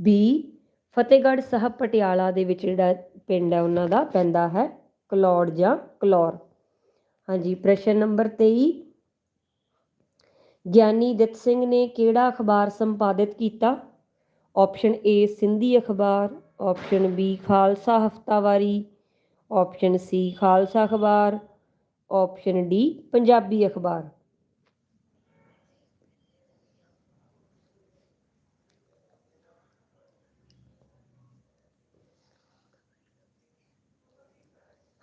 S1: ਬੀ ਫਤਿਹਗੜ੍ਹ ਸਾਹਿਬ ਪਟਿਆਲਾ ਦੇ ਵਿੱਚ ਜਿਹੜਾ ਪਿੰਡ ਹੈ, ਉਹਨਾਂ ਦਾ ਪੈਂਦਾ ਹੈ ਕਲੌੜ ਜਾਂ ਕਲੌਰ। ਹਾਂਜੀ, ਪ੍ਰਸ਼ਨ ਨੰਬਰ 23 ਗਿਆਨੀ ਦਿੱਤ ਸਿੰਘ ਨੇ ਕਿਹੜਾ ਅਖਬਾਰ ਸੰਪਾਦਿਤ ਕੀਤਾ? ਆਪਸ਼ਨ ਏ ਸਿੰਧੀ ਅਖਬਾਰ ਆਪਸ਼ਨ ਬੀ ਖਾਲਸਾ ਹਫਤਾਵਾਰੀ ਆਪਸ਼ਨ ਸੀ ਖਾਲਸਾ ਅਖਬਾਰ ਆਪਸ਼ਨ ਡੀ ਪੰਜਾਬੀ ਅਖਬਾਰ।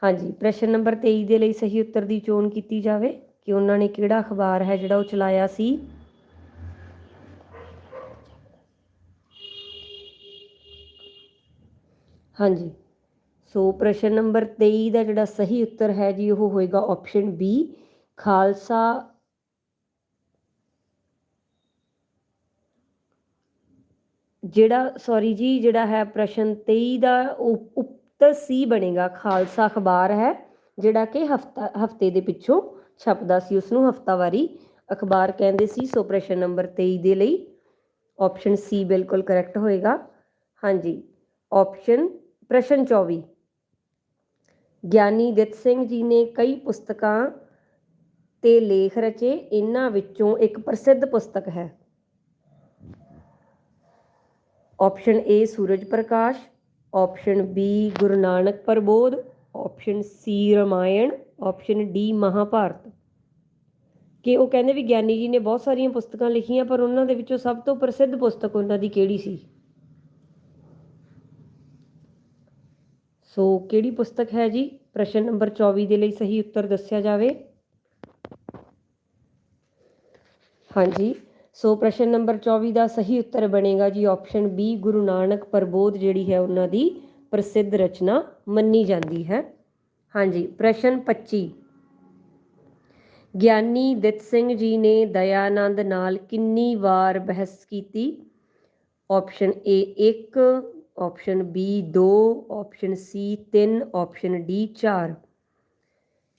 S1: ਹਾਂਜੀ, ਪ੍ਰਸ਼ਨ ਨੰਬਰ 23 ਦੇ ਲਈ ਸਹੀ ਉੱਤਰ ਦੀ ਚੋਣ ਕੀਤੀ ਜਾਵੇ ਕਿ ਉਹਨਾਂ ਨੇ ਕਿਹੜਾ ਅਖਬਾਰ ਹੈ ਜਿਹੜਾ ਉਹ ਚਲਾਇਆ ਸੀ? ਹਾਂਜੀ। ਸੋ ਪ੍ਰਸ਼ਨ ਨੰਬਰ 23 ਦਾ ਜਿਹੜਾ ਸਹੀ ਉੱਤਰ ਹੈ ਜੀ, ਉਹ ਹੋਏਗਾ ਆਪਸ਼ਨ ਬੀ ਖਾਲਸਾ ਜਿਹੜਾ ਸੌਰੀ ਜੀ, ਜਿਹੜਾ ਹੈ ਪ੍ਰਸ਼ਨ 23 ਦਾ ਉੱਤਰ ਸੀ ਬਣੇਗਾ, ਖਾਲਸਾ ਅਖਬਾਰ ਹੈ, ਜਿਹੜਾ ਕਿ ਹਫਤਾ, ਹਫ਼ਤੇ ਦੇ ਪਿੱਛੋਂ ਛਪਦਾ ਸੀ ਉਸ ਨੂੰ ਹਫਤਾਵਾਰੀ ਅਖਬਾਰ ਕਹਿੰਦੇ ਸੀ, ਸੋ ਪ੍ਰਸ਼ਨ ਨੰਬਰ 23 ਦੇ ਲਈ ਆਪਸ਼ਨ ਸੀ ਬਿਲਕੁਲ ਕਰੈਕਟ ਹੋਏਗਾ। ਹਾਂਜੀ ਆਪਸ਼ਨ ਪ੍ਰਸ਼ਨ 24 ਗਿਆਨੀ ਦਿੱਤ ਸਿੰਘ ਜੀ ਨੇ ਕਈ ਪੁਸਤਕਾਂ ਤੇ ਲੇਖ ਰਚੇ, ਇਹਨਾਂ ਵਿੱਚੋਂ ਇੱਕ ਪ੍ਰਸਿੱਧ ਪੁਸਤਕ ਹੈ। Option A Suraj Prakash option B Guru Nanak Prabodh option C Ramayan option D Mahabharat. ਕਿ ਉਹ ਕਹਿੰਦੇ ਵੀ ਗਿਆਨੀ ਜੀ ਨੇ ਬਹੁਤ ਸਾਰੀਆਂ ਪੁਸਤਕਾਂ ਲਿਖੀਆਂ, ਪਰ ਉਹਨਾਂ ਦੇ ਵਿੱਚੋਂ ਸਭ ਤੋਂ ਪ੍ਰਸਿੱਧ ਪੁਸਤਕ ਉਹਨਾਂ ਦੀ ਕਿਹੜੀ ਸੀ? ਸੋ ਕਿਹੜੀ ਪੁਸਤਕ ਹੈ ਜੀ? ਪ੍ਰਸ਼ਨ ਨੰਬਰ 24 ਦੇ ਲਈ ਸਹੀ ਉੱਤਰ ਦੱਸਿਆ ਜਾਵੇ। ਹਾਂਜੀ, ਸੋ ਪ੍ਰਸ਼ਨ ਨੰਬਰ 24 ਦਾ ਸਹੀ ਉੱਤਰ ਬਣੇਗਾ ਜੀ ਆਪਸ਼ਨ ਬੀ ਗੁਰੂ ਨਾਨਕ ਪ੍ਰਬੋਧ ਜਿਹੜੀ ਹੈ ਉਹਨਾਂ ਦੀ ਪ੍ਰਸਿੱਧ ਰਚਨਾ ਮੰਨੀ ਜਾਂਦੀ ਹੈ। ਹਾਂਜੀ, ਪ੍ਰਸ਼ਨ 25 ਗਿਆਨੀ ਦਿੱਤ ਸਿੰਘ ਜੀ ਨੇ ਦਇਆਨੰਦ ਨਾਲ ਕਿੰਨੀ ਵਾਰ ਬਹਿਸ ਕੀਤੀ? Option A 1 option B 2 option C 3 option D 4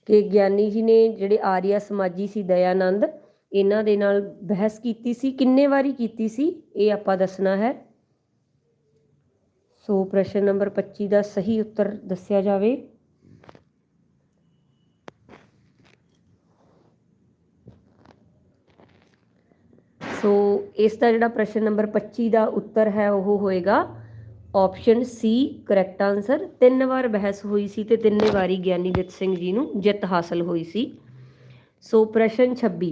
S1: ਕਿ ਗਿਆਨੀ ਜੀ ਨੇ ਜਿਹੜੇ ਆਰੀਆ ਸਮਾਜੀ ਸੀ ਦਇਆਨੰਦ, ਇਹਨਾਂ ਦੇ ਨਾਲ ਬਹਿਸ ਕੀਤੀ ਸੀ, ਕਿੰਨੇ ਵਾਰੀ ਕੀਤੀ ਸੀ, ਇਹ ਆਪਾਂ ਦੱਸਣਾ ਹੈ। ਸੋ ਪ੍ਰਸ਼ਨ ਨੰਬਰ 25 ਦਾ ਸਹੀ ਉੱਤਰ ਦੱਸਿਆ ਜਾਵੇ। ਸੋ ਇਸ ਦਾ ਜਿਹੜਾ ਪ੍ਰਸ਼ਨ ਨੰਬਰ 25 ਦਾ ਉੱਤਰ ਹੈ, ਉਹ ਹੋਏਗਾ ਆਪਸ਼ਨ ਸੀ ਕਰੈਕਟ ਆਨਸਰ ਤਿੰਨ ਵਾਰ ਬਹਿਸ ਹੋਈ ਸੀ ਤੇ ਤਿੰਨੇ ਵਾਰੀ ਗਿਆਨੀ ਦਿੱਤ ਸਿੰਘ ਜੀ ਨੂੰ ਜਿੱਤ ਹਾਸਲ ਹੋਈ ਸੀ। ਸੋ ਪ੍ਰਸ਼ਨ 26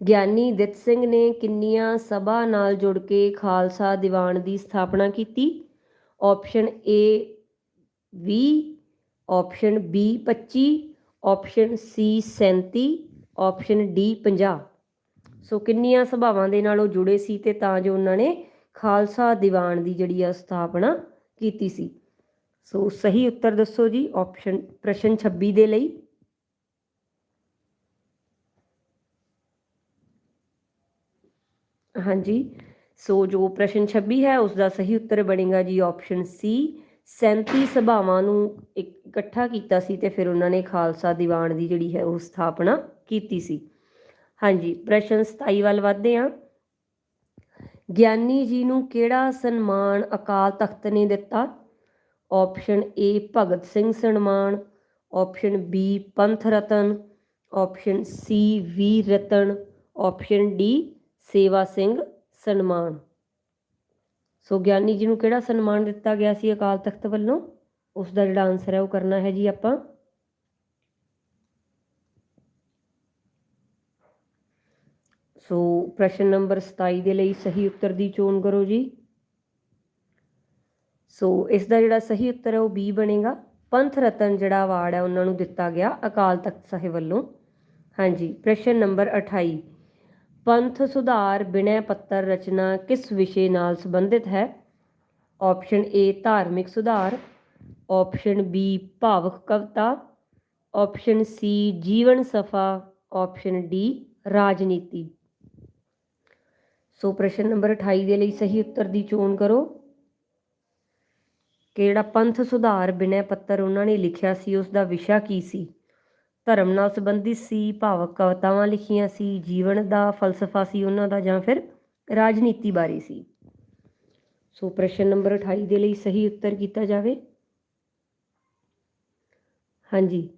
S1: ਗਿਆਨੀ ਦਿੱਤ ਸਿੰਘ ਨੇ ਕਿੰਨੀਆਂ ਸਭਾ ਨਾਲ ਜੁੜ ਕੇ ਖਾਲਸਾ ਦੀਵਾਨ ਦੀ ਸਥਾਪਨਾ ਕੀਤੀ? Option A 20 option B 25 option C 37 option D 50 ਸੋ ਕਿੰਨੀਆਂ ਸਭਾਵਾਂ ਦੇ ਨਾਲ ਉਹ ਜੁੜੇ ਸੀ ਤੇ ਤਾਂ ਜੋ ਉਹਨਾਂ ਨੇ ਖਾਲਸਾ ਦੀਵਾਨ ਦੀ ਜਿਹੜੀ ਆ ਸਥਾਪਨਾ ਕੀਤੀ ਸੀ। ਸੋ ਸਹੀ ਉੱਤਰ ਦੱਸੋ ਜੀ ਆਪਸ਼ਨ ਪ੍ਰਸ਼ਨ 26 ਦੇ ਲਈ। ਹਾਂਜੀ, ਸੋ ਜੋ ਪ੍ਰਸ਼ਨ 26 ਹੈ, ਉਸ ਦਾ ਸਹੀ ਉੱਤਰ ਬਣੇਗਾ ਜੀ ਆਪਸ਼ਨ ਸੀ 37 ਸਭਾਵਾਂ ਨੂੰ ਇਕ- ਇਕੱਠਾ ਕੀਤਾ ਸੀ ਤੇ ਫਿਰ ਉਹਨਾਂ ਨੇ ਖਾਲਸਾ ਦੀਵਾਨ ਦੀ ਜਿਹੜੀ ਹੈ, ਉਹ ਸਥਾਪਨਾ ਕੀਤੀ ਸੀ। ਹਾਂਜੀ, ਪ੍ਰਸ਼ਨ 27 ਵੱਲ ਵਧਦੇ ਹਾਂ। ਗਿਆਨੀ ਜੀ ਨੂੰ ਕਿਹੜਾ ਸਨਮਾਨ ਅਕਾਲ ਤਖਤ ਨੇ ਦਿੱਤਾ? ਆਪਸ਼ਨ ਏ ਭਗਤ ਸਿੰਘ ਸਨਮਾਨ। Option B Panth Ratan. Option C Veer Ratan. Option D Sewa Singh ਸਨਮਾਨ। ਸੋ ਗਿਆਨੀ ਜੀ ਨੂੰ ਕਿਹੜਾ ਸਨਮਾਨ ਦਿੱਤਾ ਗਿਆ ਸੀ ਅਕਾਲ ਤਖਤ ਵੱਲੋਂ? ਉਸ ਦਾ ਜਿਹੜਾ ਆਨਸਰ ਹੈ ਉਹ ਕਰਨਾ ਹੈ ਜੀ ਆਪਾਂ। ਸੋ ਪ੍ਰਸ਼ਨ ਨੰਬਰ 27 ਦੇ ਲਈ ਸਹੀ ਉੱਤਰ ਦੀ ਚੋਣ ਕਰੋ ਜੀ। ਸੋ ਇਸ ਦਾ ਜਿਹੜਾ ਸਹੀ ਉੱਤਰ ਹੈ ਉਹ ਬੀ ਬਣੇਗਾ। ਪੰਥ ਰਤਨ ਜਿਹੜਾ ਅਵਾਰਡ ਹੈ ਉਹਨਾਂ ਨੂੰ ਦਿੱਤਾ ਗਿਆ ਅਕਾਲ ਤਖਤ ਸਾਹਿਬ ਵੱਲੋਂ। ਹਾਂਜੀ, ਪ੍ਰਸ਼ਨ ਨੰਬਰ 28 ਪੰਥ ਸੁਧਾਰ ਬਿਨੈ ਪੱਤਰ ਰਚਨਾ ਕਿਸ ਵਿਸ਼ੇ ਨਾਲ ਸੰਬੰਧਿਤ ਹੈ? ਆਪਸ਼ਨ ਏ ਧਾਰਮਿਕ ਸੁਧਾਰ। ਆਪਸ਼ਨ ਬੀ ਭਾਵਕ ਕਵਿਤਾ। ਆਪਸ਼ਨ ਸੀ ਜੀਵਨ ਸਫਾ। ਆਪਸ਼ਨ ਡੀ ਰਾਜਨੀਤੀ। ਸੋ ਪ੍ਰਸ਼ਨ ਨੰਬਰ 28 ਦੇ ਲਈ ਸਹੀ ਉੱਤਰ ਦੀ ਚੋਣ ਕਰੋ। ਕਿ ਜਿਹੜਾ ਪੰਥ ਸੁਧਾਰ ਬਿਨੈ ਪੱਤਰ ਉਹਨਾਂ ਨੇ ਲਿਖਿਆ ਸੀ ਉਸ ਦਾ ਵਿਸ਼ਾ ਕੀ ਸੀ? ਧਰਮ ਨਾਲ ਸੰਬੰਧਿਤ ਸੀ, ਭਾਵਕ ਕਵਿਤਾਵਾਂ ਲਿਖੀਆਂ ਸੀ, ਜੀਵਨ ਦਾ ਫਲਸਫਾ ਸੀ ਉਹਨਾਂ ਦਾ ਜਾਂ ਫਿਰ ਰਾਜਨੀਤੀ ਬਾਰੇ ਸੀ? ਸੋ ਪ੍ਰਸ਼ਨ ਨੰਬਰ 28 ਦੇ ਲਈ ਸਹੀ ਉੱਤਰ ਕੀਤਾ ਜਾਵੇ। ਹਾਂਜੀ।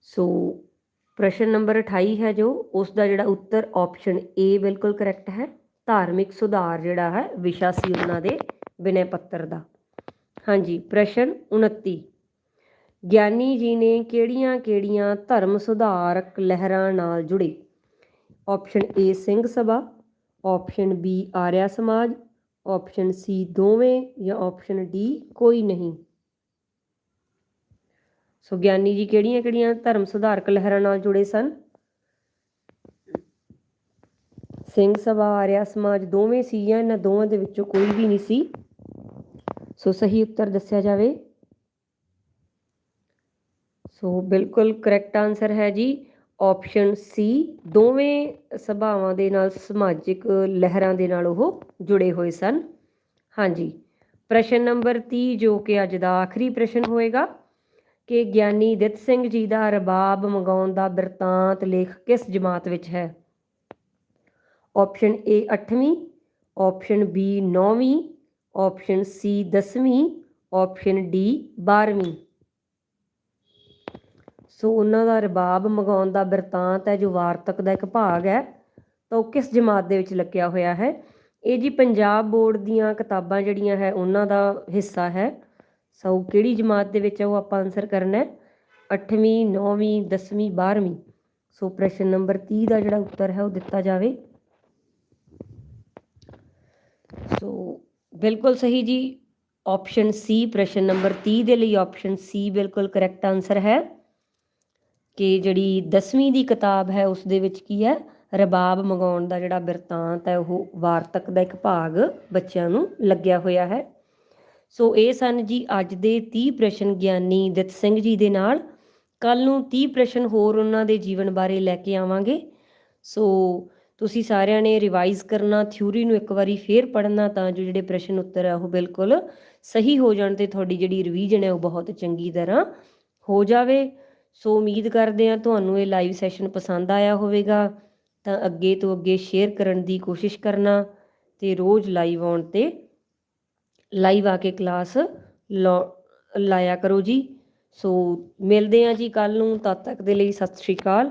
S1: ਸੋ ਪ੍ਰਸ਼ਨ ਨੰਬਰ 28 ਹੈ ਜੋ, ਉਸ ਦਾ ਜਿਹੜਾ ਉੱਤਰ ਆਪਸ਼ਨ ਏ ਬਿਲਕੁਲ ਕਰੈਕਟ ਹੈ, ਧਾਰਮਿਕ ਸੁਧਾਰ ਜਿਹੜਾ ਹੈ, ਵਿਸ਼ਾ ਸੀ ਉਹਨਾਂ ਦੇ ਬਿਨੈ ਪੱਤਰ ਦਾ। ਹਾਂਜੀ, ਪ੍ਰਸ਼ਨ 29 ਗਿਆਨੀ ਜੀ ਨੇ ਕਿਹੜੀਆਂ-ਕਿਹੜੀਆਂ ਧਰਮ ਸੁਧਾਰਕ ਲਹਿਰਾਂ ਨਾਲ ਜੁੜੇ? Option A Singh Sabha option B Arya Samaj option C ਦੋਵੇਂ ਜਾਂ ਆਪਸ਼ਨ ਡੀ ਕੋਈ ਨਹੀਂ। ਸੋ ਗਿਆਨੀ ਜੀ ਕਿਹੜੀਆਂ-ਕਿਹੜੀਆਂ ਧਰਮ ਸੁਧਾਰਕ ਲਹਿਰਾਂ ਨਾਲ ਜੁੜੇ ਸਨ? ਸਿੰਘ ਸਭਾ, ਆਰਿਆ ਸਮਾਜ, ਦੋਵੇਂ ਸੀ ਜਾਂ ਇਹਨਾਂ ਦੋਵਾਂ ਦੇ ਵਿੱਚੋਂ ਕੋਈ ਵੀ ਨਹੀਂ ਸੀ? ਸੋ ਸਹੀ ਉੱਤਰ ਦੱਸਿਆ ਜਾਵੇ। ਸੋ ਬਿਲਕੁਲ ਕਰੈਕਟ ਆਨਸਰ ਹੈ ਜੀ। ਆਪਸ਼ਨ ਸੀ ਦੋਵੇਂ ਸਭਾਵਾਂ ਦੇ ਨਾਲ, ਸਮਾਜਿਕ ਲਹਿਰਾਂ ਦੇ ਨਾਲ ਉਹ ਜੁੜੇ ਹੋਏ ਸਨ। ਹਾਂਜੀ। ਪ੍ਰਸ਼ਨ ਨੰਬਰ 30 ਜੋ ਕਿ ਅੱਜ ਦਾ ਆਖਰੀ ਪ੍ਰਸ਼ਨ ਹੋਏਗਾ। ਕਿ ਗਿਆਨੀ ਦਿੱਤ ਸਿੰਘ ਜੀ ਦਾ ਰਬਾਬ ਮੰਗਾਉਣ ਦਾ ਬਿਰਤਾਂਤ ਲੇਖ ਕਿਸ ਜਮਾਤ ਵਿੱਚ ਹੈ? ਆਪਸ਼ਨ ਏ 8ਵੀਂ ਆਪਸ਼ਨ ਬੀ 9ਵੀਂ ਆਪਸ਼ਨ ਸੀ 10ਵੀਂ ਆਪਸ਼ਨ ਡੀ 12ਵੀਂ ਸੋ ਉਹਨਾਂ ਦਾ ਰਬਾਬ ਮੰਗਾਉਣ ਦਾ ਬਿਰਤਾਂਤ ਹੈ, ਜੋ ਵਾਰਤਕ ਦਾ ਇੱਕ ਭਾਗ ਹੈ, ਤਾਂ ਉਹ ਕਿਸ ਜਮਾਤ ਦੇ ਵਿੱਚ ਲੱਗਿਆ ਹੋਇਆ ਹੈ? ਇਹ ਜੀ ਪੰਜਾਬ ਬੋਰਡ ਦੀਆਂ ਕਿਤਾਬਾਂ ਜਿਹੜੀਆਂ ਹੈ, ਉਹਨਾਂ ਦਾ ਹਿੱਸਾ ਹੈ। ਸੋ ਕਿਹੜੀ ਜਮਾਤ ਦੇ ਵਿੱਚ ਹੈ ਉਹ ਆਪਾਂ ਆਨਸਰ ਕਰਨਾ ਹੈ? 8ਵੀਂ 9ਵੀਂ 10ਵੀਂ 12ਵੀਂ ਸੋ ਪ੍ਰਸ਼ਨ ਨੰਬਰ 30 ਦਾ ਜਿਹੜਾ ਉੱਤਰ ਹੈ ਉਹ ਦਿੱਤਾ ਜਾਵੇ। ਸੋ ਬਿਲਕੁਲ ਸਹੀ ਜੀ। ਆਪਸ਼ਨ ਸੀ ਪ੍ਰਸ਼ਨ ਨੰਬਰ 30 ਦੇ ਲਈ ਆਪਸ਼ਨ ਸੀ ਬਿਲਕੁਲ ਕਰੈਕਟ ਆਨਸਰ ਹੈ। ਕਿ ਜਿਹੜੀ 10ਵੀਂ ਦੀ ਕਿਤਾਬ ਹੈ, ਉਸ ਦੇ ਵਿੱਚ ਕੀ ਹੈ? ਰਬਾਬ ਮਗਾਉਣ ਦਾ ਜਿਹੜਾ ਬਿਰਤਾਂਤ ਹੈ, ਉਹ ਵਾਰਤਕ ਦਾ ਇੱਕ ਭਾਗ ਬੱਚਿਆਂ ਨੂੰ ਲੱਗਿਆ ਹੋਇਆ ਹੈ। ਸੋ ਇਹ ਸਨ ਜੀ ਅੱਜ ਦੇ 30 ਪ੍ਰਸ਼ਨ ਗਿਆਨੀ ਦਿੱਤ ਸਿੰਘ ਜੀ ਦੇ ਨਾਲ। ਕੱਲ ਨੂੰ 30 ਪ੍ਰਸ਼ਨ ਹੋਰ ਉਹਨਾਂ ਦੇ ਜੀਵਨ ਬਾਰੇ ਲੈ ਕੇ ਆਵਾਂਗੇ। ਸੋ ਤੁਸੀਂ ਸਾਰਿਆਂ ਨੇ ਰਿਵਾਈਜ਼ ਕਰਨਾ, ਥਿਊਰੀ ਨੂੰ ਇੱਕ ਵਾਰੀ ਫੇਰ ਪੜ੍ਹਨਾ ਤਾਂ ਜੋ ਜਿਹੜੇ ਪ੍ਰਸ਼ਨ ਉੱਤਰ ਆ ਉਹ ਬਿਲਕੁਲ ਸਹੀ ਹੋ ਜਾਣ ਤੇ ਤੁਹਾਡੀ ਜਿਹੜੀ ਰਿਵੀਜ਼ਨ ਹੈ ਉਹ ਬਹੁਤ ਚੰਗੀ ਤਰ੍ਹਾਂ ਹੋ ਜਾਵੇ। ਸੋ ਉਮੀਦ ਕਰਦੇ ਹਾਂ ਤੁਹਾਨੂੰ ਇਹ ਲਾਈਵ ਸੈਸ਼ਨ ਪਸੰਦ ਆਇਆ ਹੋਵੇਗਾ। ਤਾਂ ਅੱਗੇ ਤੋਂ ਅੱਗੇ ਸ਼ੇਅਰ ਕਰਨ ਦੀ ਕੋਸ਼ਿਸ਼ ਕਰਨਾ ਤੇ ਰੋਜ਼ ਲਾਈਵ ਆਉਣ ਤੇ ਲਾਈਵ ਆ ਕੇ ਕਲਾਸ ਲਾਇਆ ਕਰੋ ਜੀ। ਸੋ ਮਿਲਦੇ ਹਾਂ ਜੀ ਕੱਲ ਨੂੰ, ਤਦ ਤੱਕ ਦੇ ਲਈ ਸਤਿ ਸ਼੍ਰੀ ਅਕਾਲ।